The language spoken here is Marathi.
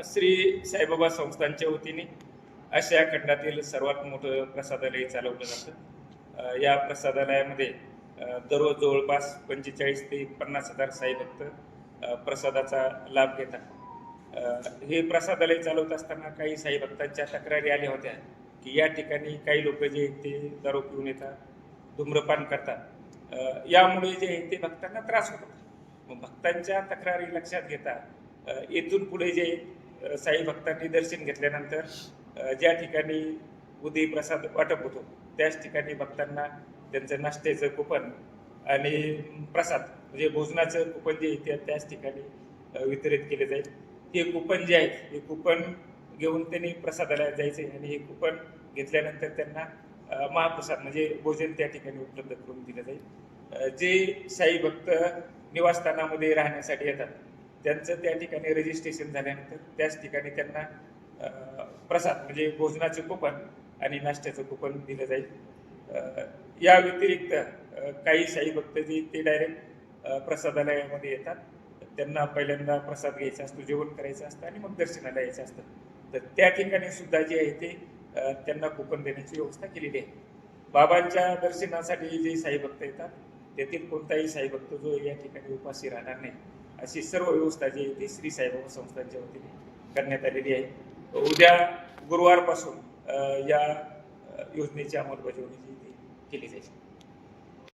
श्री साईबाबा संस्थांच्या वतीने आशिया खंडातील सर्वात मोठं प्रसादालय चालवलं जातं. या प्रसादालयामध्ये दररोज जवळपास पंचेचाळीस ते पन्नास हजार साईभक्त प्रसादाचा लाभ घेतात. हे प्रसादालय चालवत असताना काही साई भक्तांच्या तक्रारी आल्या होत्या की या ठिकाणी काही लोक जे आहेत ते दारू पिऊन येतात धूम्रपान करतात. यामुळे जे आहे ते भक्तांना त्रास होतो. मग भक्तांच्या तक्रारी लक्षात घेता येथून पुढे जे साई भक्तांनी दर्शन घेतल्यानंतर ज्या ठिकाणी उदय प्रसाद वाटप होतो त्याच ठिकाणी भक्तांना त्यांचं नाश्त्याचं कुपन आणि प्रसाद म्हणजे भोजनाचं कुपन जे आहे ते त्याच ठिकाणी वितरित केले जाईल. हे कुपन जे आहेत हे कुपन घेऊन त्यांनी प्रसादाला जायचे आणि हे कुपन घेतल्यानंतर त्यांना महाप्रसाद म्हणजे भोजन त्या ठिकाणी उपलब्ध करून दिलं जाईल. जे साई भक्त निवासस्थानामध्ये राहण्यासाठी येतात त्यांचं त्या ठिकाणी रजिस्ट्रेशन झाल्यानंतर त्याच ठिकाणी त्यांना प्रसाद म्हणजे भोजनाचं कुपन आणि नाश्त्याचं कुपन दिलं जाईल. या व्यतिरिक्त काही साई भक्त जे ते डायरेक्ट प्रसादालयामध्ये येतात. त्यांना पहिल्यांदा प्रसाद घ्यायचा असतो जेवण करायचं असतं आणि मग दर्शनाला यायचं असतं. तर त्या ठिकाणी सुद्धा जे आहे ते त्यांना कुपन देण्याची व्यवस्था केलेली आहे. बाबांच्या दर्शनासाठी जे साई भक्त येतात तेथील कोणताही साई भक्त जो या ठिकाणी उपाशी राहणार नाही. अशी सर्व व्यवस्था जी आहे ती श्री साईबाबा संस्थांच्या वतीने करण्यात आलेली आहे. उद्या गुरुवारपासून या योजनेची अंमलबजावणी जी केली जाईल.